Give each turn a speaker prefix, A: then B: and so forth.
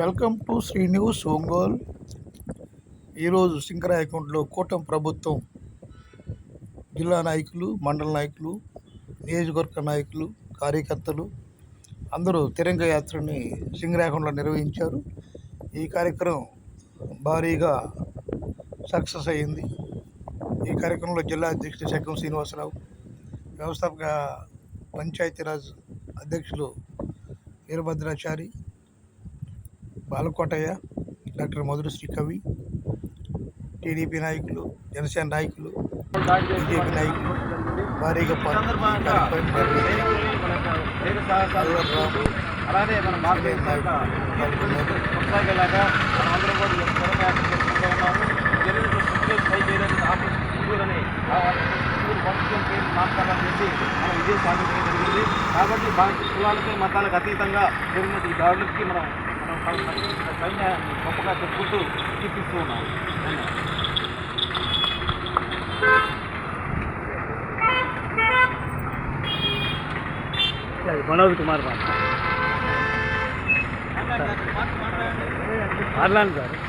A: Welcome to Sri news Ongole. ఈరోజు సింగరాయకుంటలో కూటమి ప్రభుత్వం జిల్లా నాయకులు మండల నాయకులు నియోజకవర్గ నాయకులు కార్యకర్తలు అందరూ తిరంగ యాత్రని సింగరాయకుంటలో నిర్వహించారు. ఈ కార్యక్రమం భారీగా సక్సెస్ అయ్యింది. ఈ కార్యక్రమంలో జిల్లా అధ్యక్షుడు శగ్గం శ్రీనివాసరావు వ్యవస్థాపక పంచాయతీరాజ్ అధ్యక్షులు వీరభద్రాచారి బాలకోటయ్య డాక్టర్ మధురశ్రీ కవి టీడీపీ నాయకులు జనసేన నాయకులు బీజేపీ నాయకులు భారీగా పాల్గొని ఈ
B: అలానే మన భారతీయ కొనసాగేలాగా మనం కూడా ఈ ఉన్నాము జరిగిన పై చేయడానికి అని నామకరణం చేసి మనం విజయం సాధించడం జరిగింది కాబట్టి భారత కులాలకి మతాలకు అతీతంగా జరిగినటువంటి దాడులకి మనం మనం సై- సైన్యాన్ని గొప్పగా చెప్పుకుంటూ కీర్తిస్తూ ఉన్నాం ధన్యవాదాలు. మనోజ్ కుమార్ మాట్లాడాలి సార్